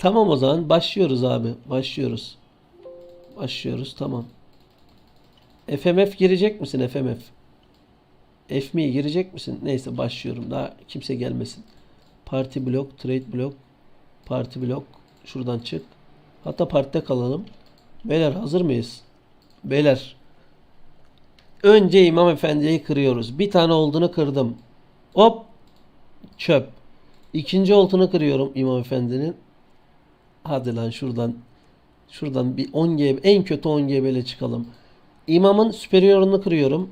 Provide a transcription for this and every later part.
Tamam o zaman başlıyoruz abi. Başlıyoruz. Başlıyoruz tamam. FMF girecek misin FMF? FMI girecek misin? Neyse başlıyorum. Daha kimse gelmesin. Parti blok, trade blok, parti blok. Şuradan çık. Hatta partide kalalım. Beyler hazır mıyız? Beyler. Önce İmam Efendi'yi kırıyoruz. Bir tane olduğunu kırdım. Hop. Çöp. İkinci oltunu kırıyorum İmam Efendi'nin. Hadi lan şuradan. Şuradan bir 10 GB en kötü 10 GB ile çıkalım. İmamın superior'unu kırıyorum.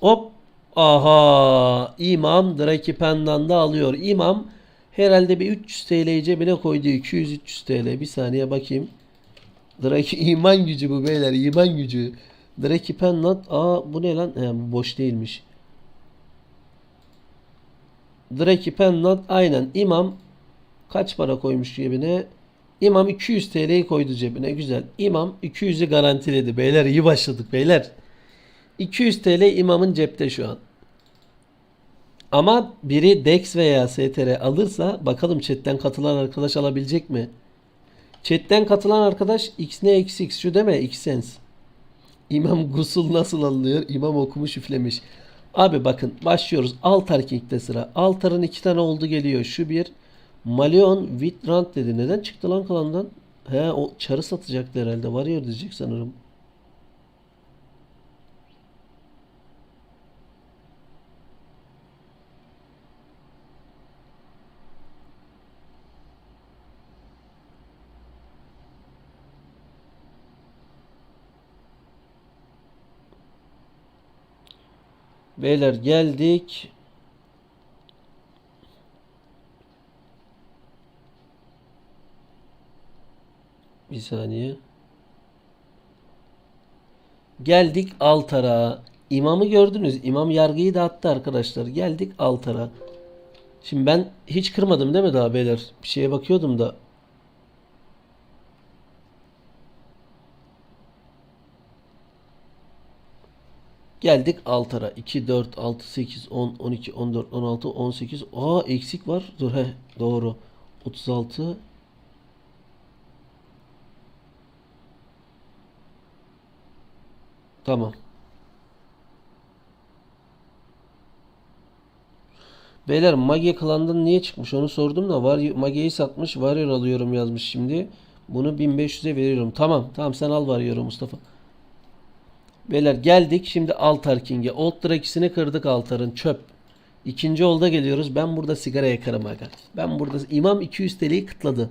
Hop. Aha. İmam Draki Pendan'da alıyor. İmam herhalde bir 300 TL'yi cebine koydu. 200-300 TL. Bir saniye bakayım. Draki iman gücü bu beyler. iman gücü. Draki Pendant. Aa bu ne lan? He, bu boş değilmiş. Draki Pendant aynen. İmam kaç para koymuş cebine? İmam 200 TL'yi koydu cebine. Güzel. İmam 200'ü garantiledi. Beyler iyi başladık beyler. 200 TL imamın cepte şu an. Ama biri Dex veya STR alırsa bakalım chatten katılan arkadaş alabilecek mi? Chatten katılan arkadaş x ne x x şu deme x sens. İmam gusul nasıl alınıyor? İmam okumuş üflemiş. Abi bakın başlıyoruz. Altar King'de sıra. Altar'ın iki tane oldu geliyor. Şu bir. Maleon Witrand dedi. Neden çıktı lan klandan? He o çarı satacaktı herhalde. Warrior diyecek sanırım. Beyler geldik. Bir saniye. Geldik altara. İmamı gördünüz. İmam yargıyı dağıttı arkadaşlar. Geldik altara. Şimdi ben hiç kırmadım değil mi daha beyler? Bir şeye bakıyordum da. Geldik altara. 2, 4, 6, 8, 10, 12, 14, 16, 18. Aa eksik var. Dur he doğru. 36. Tamam. Beyler Mage Klan'dan niye çıkmış onu sordum da var Mage'yi satmış Warrior alıyorum yazmış şimdi. Bunu 1500'e veriyorum. Tamam tamam sen al Warrior'u Mustafa. Beyler geldik şimdi Altar King'e. Old Drakes'ini kırdık Altar'ın çöp. İkinci olda geliyoruz. Ben burada sigara yakarım aga. Ben burada İmam 200 TL'yi kıtladı.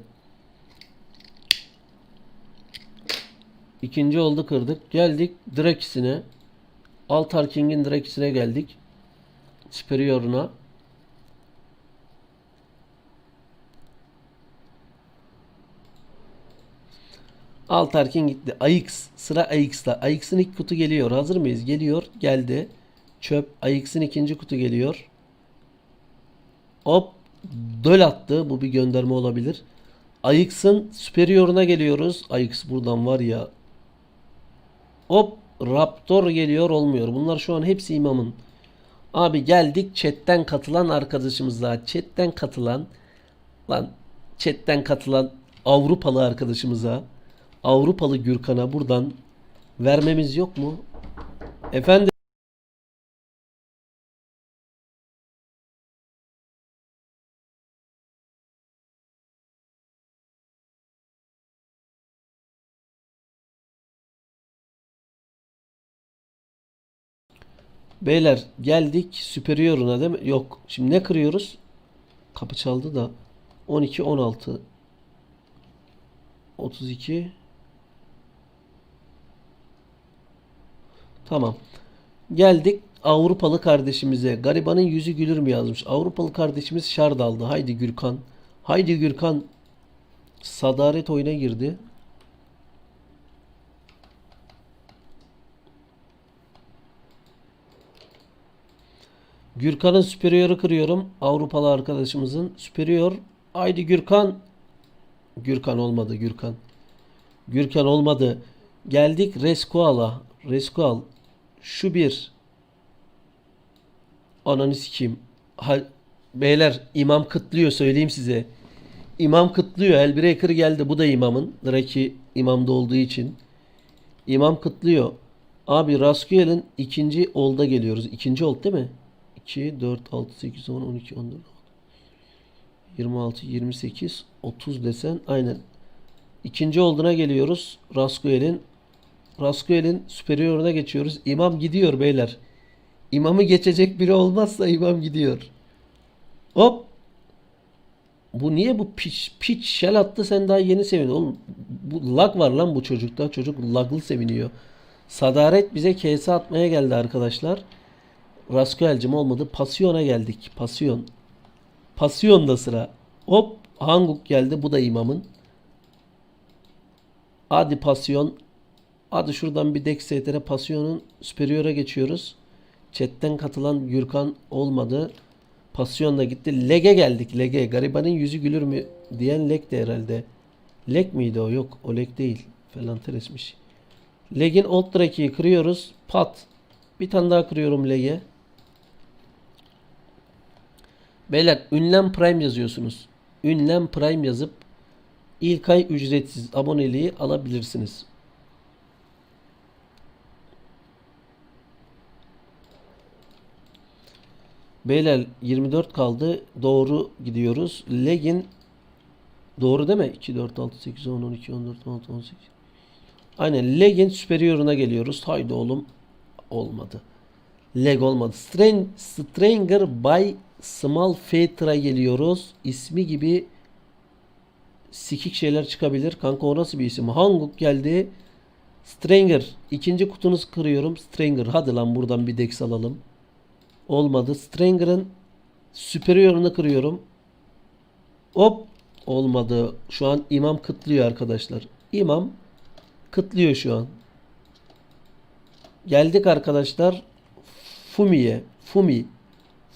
İkinci oldu kırdık. Geldik Drakes'ine. Altar King'in Drakes'ine geldik. Superior'una. Altar King gitti. AX. Sıra AX'ta. AX'ın ilk kutu geliyor. Hazır mıyız? Geliyor. Geldi. Çöp. AX'ın ikinci kutu geliyor. Hop. Döl attı. Bu bir gönderme olabilir. AX'ın superior'una geliyoruz. AX buradan var ya. Hop. Raptor geliyor. Olmuyor. Bunlar şu an hepsi imamın. Abi geldik chatten katılan arkadaşımıza. Chatten katılan lan chatten katılan Avrupalı arkadaşımıza. Avrupalı Gürkan'a buradan vermemiz yok mu? Efendim Beyler geldik superior'una değil mi? Yok. Şimdi ne kırıyoruz? Kapı çaldı da 12 16 32 Tamam. Geldik Avrupalı kardeşimize. Garibanın yüzü gülür mü yazmış. Avrupalı kardeşimiz şard aldı. Haydi Gürkan. Haydi Gürkan. Sadaret oyuna girdi. Gürkan'ın superior'ı kırıyorum. Avrupalı arkadaşımızın superior. Haydi Gürkan. Gürkan olmadı Gürkan. Gürkan olmadı. Geldik Reskual'a. Reskual. Şu bir. Ananı sikeyim. Ha, beyler imam kıtlıyor söyleyeyim size. İmam kıtlıyor. Hellbreaker geldi. Bu da imamın. Draki imamda olduğu için. İmam kıtlıyor. Abi Raskuel'in ikinci olda geliyoruz. İkinci old değil mi? 2, 4, 6, 8, 10, 12, 14, 26, 28, 30 desen. Aynen. İkinci olduna geliyoruz. Raskuel'in. Raskuel'in superioruna geçiyoruz. İmam gidiyor beyler. İmamı geçecek biri olmazsa imam gidiyor. Hop. Bu niye bu piç piç shell attı sen daha yeni sevindin oğlum. Bu lag var lan bu çocukta. Çocuk laglı seviniyor. Sadaret bize KS atmaya geldi arkadaşlar. Raskuel'cim olmadı. Pasiyon'a geldik. Pasyon. Pasiyon'da sıra. Hop Hanguk geldi. Bu da imamın. Hadi pasyon. Hadi şuradan bir Dex STR Pasyon'un Superior'a geçiyoruz. Chat'ten katılan Gürkan olmadı. Pasyon'la gitti. Leg'e geldik. Leg'e. Garibanın yüzü gülür mü diyen Leg de herhalde. Leg miydi o? Yok. O Leg değil. Felanteresmiş. Leg'in Old Drake'i kırıyoruz. Pat. Bir tane daha kırıyorum Leg'e. Beyler ünlem Prime yazıyorsunuz. Ünlem Prime yazıp ilk ay ücretsiz aboneliği alabilirsiniz. Beyler 24 kaldı. Doğru gidiyoruz. Legin doğru değil mi? 2, 4, 6, 8, 10, 12, 14, 16, 18. Aynen. Legin superior'una geliyoruz. Haydi oğlum. Olmadı. Leg olmadı. Stran Stranger by Small Fater'a geliyoruz. İsmi gibi sikik şeyler çıkabilir. Kanka o nasıl bir isim? Hanguk geldi. Stranger. ikinci kutunuzu kırıyorum. Stranger. Hadi lan buradan bir dex alalım. Olmadı. Stranger'ın superior'unu kırıyorum. Hop. Olmadı. Şu an imam kıtlıyor arkadaşlar. İmam kıtlıyor şu an. Geldik arkadaşlar. Fumi'ye. Fumi.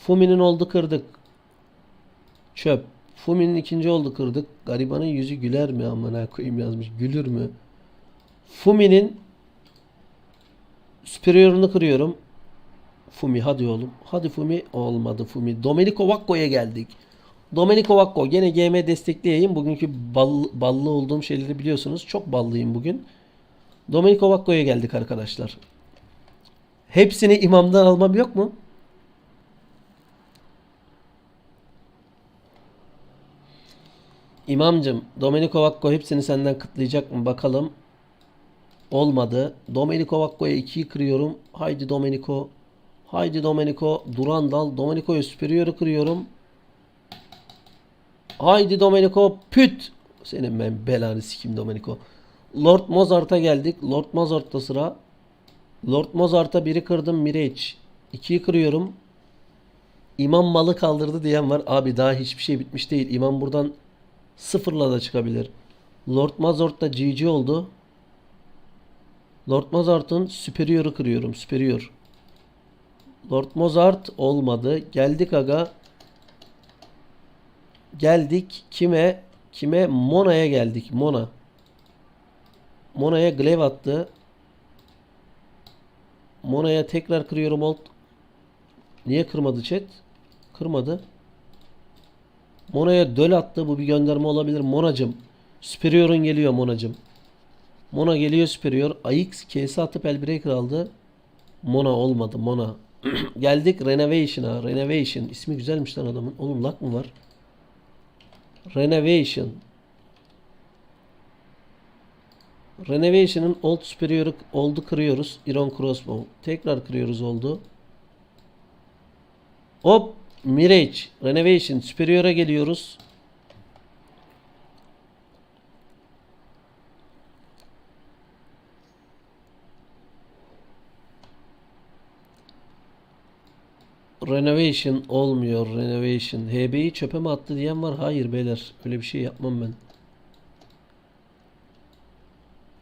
Fumi'nin oldu kırdık. Çöp. Fumi'nin ikinci oldu kırdık. Garibanın yüzü güler mi amına koyayım yazmış. Gülür mü? Fumi'nin superior'unu kırıyorum. Fumi hadi oğlum. Hadi Fumi olmadı Fumi. Domenico Vacco'ya geldik. Domenico Vacco gene GM destekleyeyim. Bugünkü ballı, ballı olduğum şeyleri biliyorsunuz. Çok ballıyım bugün. Domenico Vacco'ya geldik arkadaşlar. Hepsini imamdan almam yok mu? İmamcım, Domenico Vacco hepsini senden kıtlayacak mı bakalım. Olmadı. Domenico Vacco'ya 2'yi kırıyorum. Haydi Domenico. Haydi Domenico. Durandal. Domenico'ya superior'ı kırıyorum. Haydi Domenico. Püt. Senin ben belanı sikim Domenico. Lord Mozart'a geldik. Lord Mozart'ta sıra. Lord Mozart'a biri kırdım. Mireç. 2'yi kırıyorum. İmam malı kaldırdı diyen var. Abi daha hiçbir şey bitmiş değil. İmam buradan sıfırla da çıkabilir. Lord Mozart da GG oldu. Lord Mozart'ın Superior'ı kırıyorum. Superior. Lord Mozart olmadı. Geldik aga. Geldik kime? Kime? Mona'ya geldik. Mona. Mona'ya glaive attı. Mona'ya tekrar kırıyorum old. Niye kırmadı chat? Kırmadı. Mona'ya döl attı. Bu bir gönderme olabilir. Monacım. Superior'un geliyor Monacım. Mona geliyor Superior. AX KS atıp Elbreaker aldı. Mona olmadı. Mona. Geldik Renovation'a. Renovation. İsmi güzelmiş lan adamın. Oğlum lak mı var? Renovation. Renovation'ın Old Superior'ı oldu kırıyoruz. Iron Crossbow. Tekrar kırıyoruz oldu. Hop. Mirage. Renovation. Superior'a geliyoruz. Renovation olmuyor. Renovation. HB'yi çöpe mi attı diyen var. Hayır beyler. Öyle bir şey yapmam ben.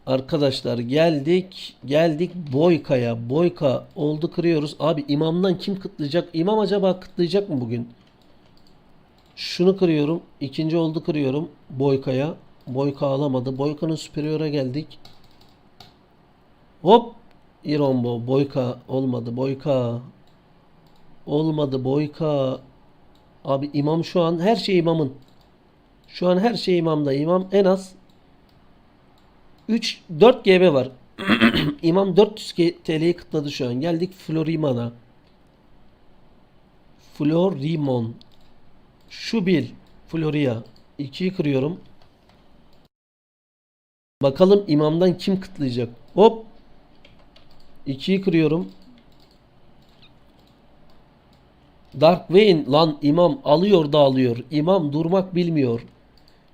Arkadaşlar geldik. Geldik Boyka'ya. Boyka oldu kırıyoruz. Abi imamdan kim kıtlayacak? İmam acaba kıtlayacak mı bugün? Şunu kırıyorum. İkinci oldu kırıyorum. Boyka'ya. Boyka alamadı. Boyka'nın superior'a geldik. Hop. Irombo. Boyka olmadı. Boyka. Olmadı Boyka. Abi imam şu an her şey imamın. Şu an her şey imamda. İmam en az 3 4 GB var. İmam 400 K- TL'yi kıtladı şu an. Geldik Floriman'a. Florimon. Şu bil. Floria. 2'yi kırıyorum. Bakalım imamdan kim kıtlayacak. Hop. 2'yi kırıyorum. Dark Vayne lan imam alıyor da alıyor. İmam durmak bilmiyor.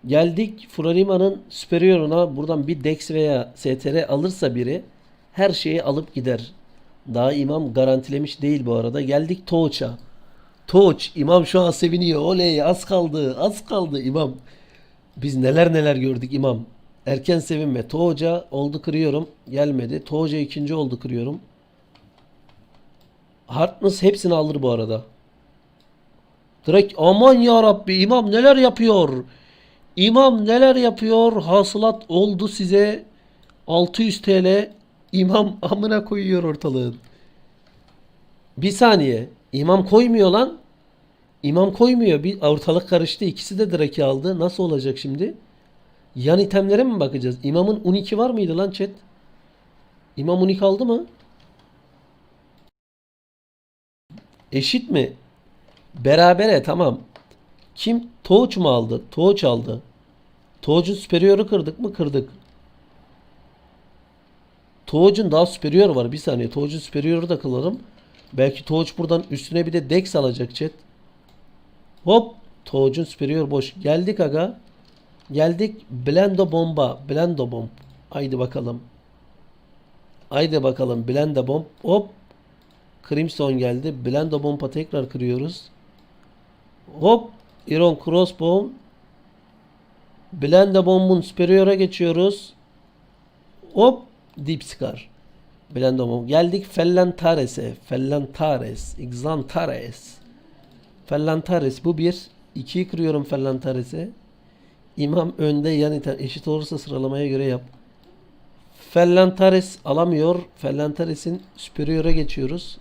Geldik Florima'nın Superior'una buradan bir Dex veya STR alırsa biri her şeyi alıp gider. Daha imam garantilemiş değil bu arada. Geldik Toç'a. Toç imam şu an seviniyor. Oley az kaldı az kaldı imam. Biz neler neler gördük imam. Erken sevinme. Toğca oldu kırıyorum. Gelmedi. Toğca ikinci oldu kırıyorum. Hartness hepsini alır bu arada. Direkt aman ya Rabbi imam neler yapıyor? İmam neler yapıyor? Hasılat oldu size 600 TL. İmam amına koyuyor ortalığın. Bir saniye. İmam koymuyor lan. İmam koymuyor. Bir ortalık karıştı. İkisi de direkt aldı. Nasıl olacak şimdi? Yan itemlere mi bakacağız? İmamın 12 var mıydı lan chat? İmam 12 aldı mı? Eşit mi? Berabere tamam. Kim? Toğuç mu aldı? Toğuç aldı. Toğuç'un superior'u kırdık mı? Kırdık. Toğuç'un daha superior var. Bir saniye. Toğuç'un superior'u da kılalım. Belki Toğuç buradan üstüne bir de Dex alacak chat. Hop. Toğuç'un superior boş. Geldik aga. Geldik. Blendo bomba. Blendo bomb. Haydi bakalım. Haydi bakalım. Blendo bomb. Hop. Crimson geldi. Blendo bomba tekrar kırıyoruz. Hop. Iron Crossbow. Blende Bomb'un Superior'a geçiyoruz. Hop. Deep Scar. Blende Bomb. Geldik Fellantares'e. Fellantares. Xantares. Fellantares. Bu bir. İkiyi kırıyorum Fellantares'e. İmam önde yan iter. Eşit olursa sıralamaya göre yap. Fellantares alamıyor. Fellantares'in Superior'a geçiyoruz.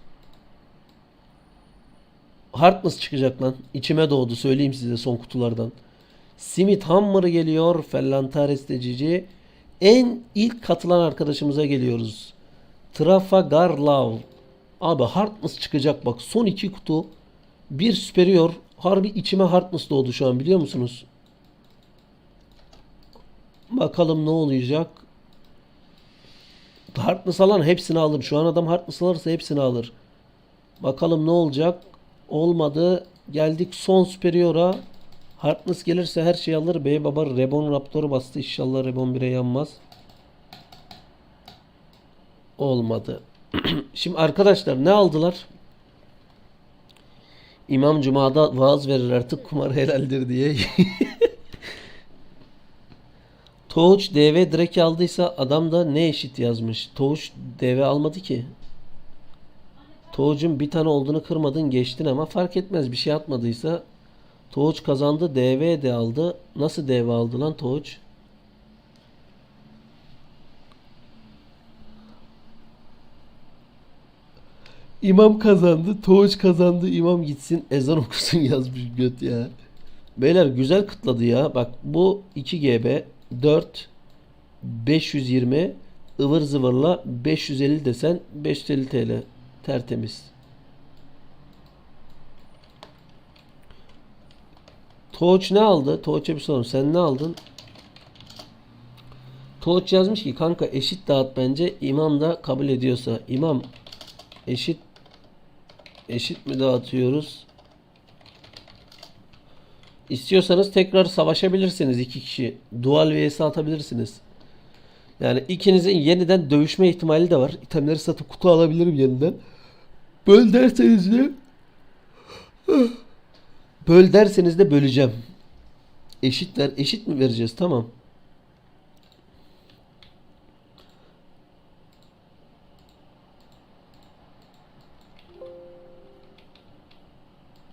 Harkness çıkacak lan. İçime doğdu söyleyeyim size son kutulardan. Simit Hammer geliyor. Fellantares de Cici. En ilk katılan arkadaşımıza geliyoruz. Trafalgar Law. Abi Harkness çıkacak bak. Son iki kutu. Bir Superior. Harbi içime Harkness doğdu şu an biliyor musunuz? Bakalım ne olacak. Harkness alan hepsini alır. Şu an adam Harkness alırsa hepsini alır. Bakalım ne olacak. Olmadı. Geldik son Superior'a. Harkness gelirse her şeyi alır. Bey baba Rebon Raptor'u bastı. İnşallah Rebon 1'e yanmaz. Olmadı. Şimdi arkadaşlar ne aldılar? İmam Cuma'da vaaz verir artık kumar helaldir diye. Toğuç DV direkt aldıysa adam da ne eşit yazmış. Toğuç DV almadı ki. Toğuç'un bir tane olduğunu kırmadın geçtin ama fark etmez bir şey atmadıysa Toğuç kazandı DV de aldı. Nasıl DV aldı lan Toğuç? İmam kazandı. Toğuç kazandı. İmam gitsin ezan okusun yazmış göt ya. Beyler güzel kıtladı ya. Bak bu 2 GB 4 520 ıvır zıvırla 550 desen 550 TL tertemiz. Toğuç ne aldı? Toğuç'a bir sorun. Sen ne aldın? Toğuç yazmış ki kanka eşit dağıt bence imam da kabul ediyorsa. İmam eşit eşit mi dağıtıyoruz? İstiyorsanız tekrar savaşabilirsiniz iki kişi. Dual vs atabilirsiniz. Yani ikinizin yeniden dövüşme ihtimali de var. İtemleri satıp kutu alabilirim yeniden. Böl derseniz de Böl derseniz de böleceğim. Eşitler. Eşit mi vereceğiz? Tamam.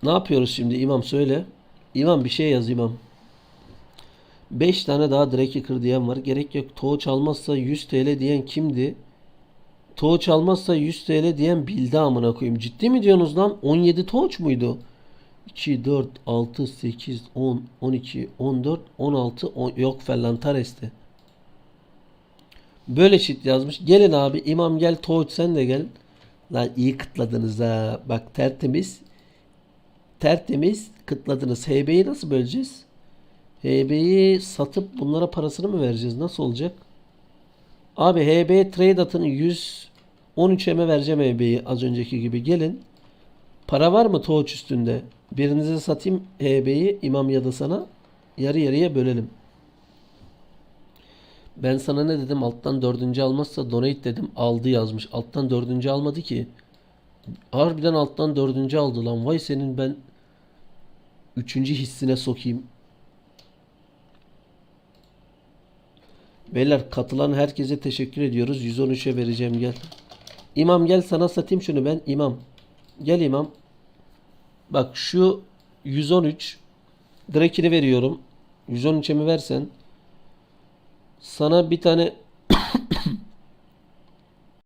Ne yapıyoruz şimdi İmam söyle. İmam bir şey yaz İmam. 5 tane daha direkt yıkır diyen var. Gerek yok. Toğu çalmazsa 100 TL diyen kimdi? Toğu çalmazsa 100 TL diyen bildi amına koyayım. Ciddi mi diyorsunuz lan? 17 Toğuç muydu? 2, 4, 6, 8, 10, 12, 14, 16, 10, yok Ferlantares'ti. Böyle şit yazmış. Gelin abi imam gel Toğut sen de gel. Lan iyi kıtladınız ha. Bak tertemiz. Tertemiz kıtladınız. HB'yi nasıl böleceğiz? HB'yi satıp bunlara parasını mı vereceğiz? Nasıl olacak? Abi HB trade atını 113'e vereceğim HB'yi az önceki gibi. Gelin. Para var mı Toğuç üstünde? Birinize satayım HB'yi imam ya da sana. Yarı yarıya bölelim. Ben sana ne dedim? Alttan dördüncü almazsa donate dedim. Aldı yazmış. Alttan dördüncü almadı ki. Harbiden alttan dördüncü aldı lan. Vay senin ben üçüncü hissine sokayım. Beyler katılan herkese teşekkür ediyoruz. 113'e vereceğim gel. İmam gel sana satayım şunu ben. İmam. Gel imam. Bak şu 113 direkini veriyorum. 113'e mi versen sana bir tane